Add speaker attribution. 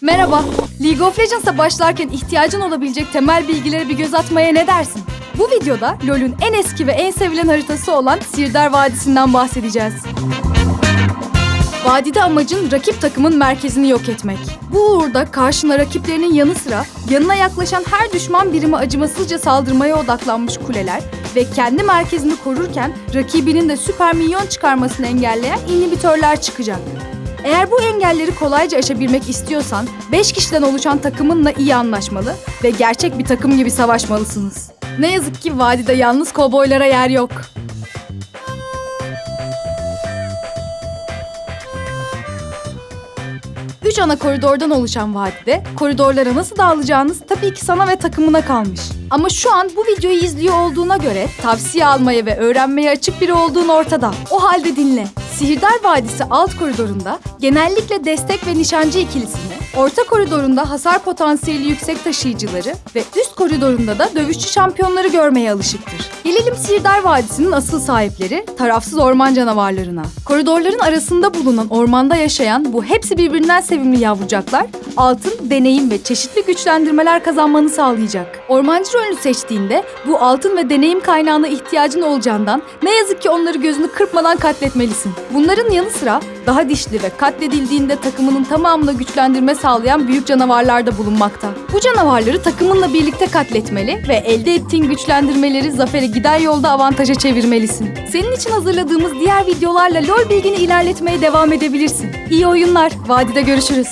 Speaker 1: Merhaba. League of Legends'a başlarken ihtiyacın olabilecek temel bilgilere bir göz atmaya ne dersin? Bu videoda LoL'ün en eski ve en sevilen haritası olan Sirdar Vadisi'nden bahsedeceğiz. Vadide amacın rakip takımın merkezini yok etmek. Bu uğurda karşına rakiplerinin yanı sıra yanına yaklaşan her düşman birimi acımasızca saldırmaya odaklanmış kuleler ve kendi merkezini korurken rakibinin de süper minyon çıkarmasını engelleyen inhibitörler çıkacak. Eğer bu engelleri kolayca aşabilmek istiyorsan 5 kişiden oluşan takımınla iyi anlaşmalı ve gerçek bir takım gibi savaşmalısınız. Ne yazık ki vadide yalnız kovboylara yer yok. Üç ana koridordan oluşan vadide koridorlara nasıl dağılacağınız tabii ki sana ve takımına kalmış. Ama şu an bu videoyu izliyor olduğuna göre tavsiye almaya ve öğrenmeye açık biri olduğun ortada. O halde dinle. Sihirdar Vadisi alt koridorunda genellikle destek ve nişancı ikilisini, orta koridorunda hasar potansiyeli yüksek taşıyıcıları ve üst koridorunda da dövüşçü şampiyonları görmeye alışıktır. Gelelim Sihirdar Vadisi'nin asıl sahipleri, tarafsız orman canavarlarına. Koridorların arasında bulunan ormanda yaşayan bu hepsi birbirinden sevimli yavrucaklar, altın, deneyim ve çeşitli güçlendirmeler kazanmanı sağlayacak. Ormancı rolünü seçtiğinde bu altın ve deneyim kaynağına ihtiyacın olacağından ne yazık ki onları gözünü kırpmadan katletmelisin. Bunların yanı sıra daha dişli ve katledildiğinde takımının tamamına güçlendirme sağlayan büyük canavarlar da bulunmakta. Bu canavarları takımınla birlikte katletmeli ve elde ettiğin güçlendirmeleri zafere giden yolda avantaja çevirmelisin. Senin için hazırladığımız diğer videolarla LoL bilgini ilerletmeye devam edebilirsin. İyi oyunlar, vadide görüşürüz.